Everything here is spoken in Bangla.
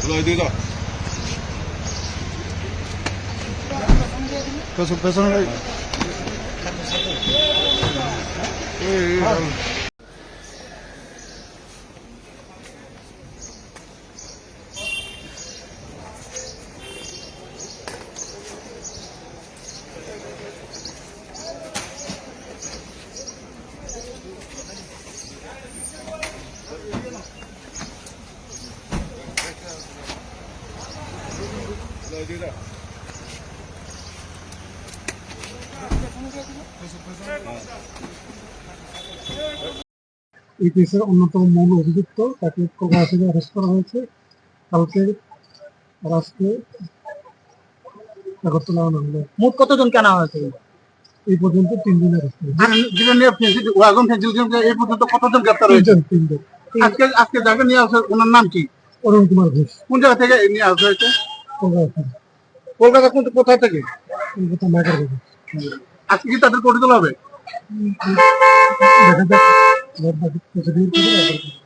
불러야 되다. 배송 배송을 해. 예, 예. 예. এই কেসের অন্যতম মূল অভিযুক্ত তাকে কলকাতা থেকে অ্যারেস্ট করা হয়েছে কালকে আগরতলা আনা মোট হয়েছে এই পর্যন্ত তিনজন ওয়াগন এই পর্যন্ত কতজন গ্রেপ্তার হয়েছে তিনজন আজকে আজকে যাকে নিয়ে আসে ওনার নাম কি অরুণ কুমার ঘোষ কোন জায়গা থেকে নিয়ে আসা হয়েছে কলকাতা কোন কোথা থেকে কলকাতা মার্কেট থেকে আজকে কি তাদের করে তোলা হবে দেখা যাক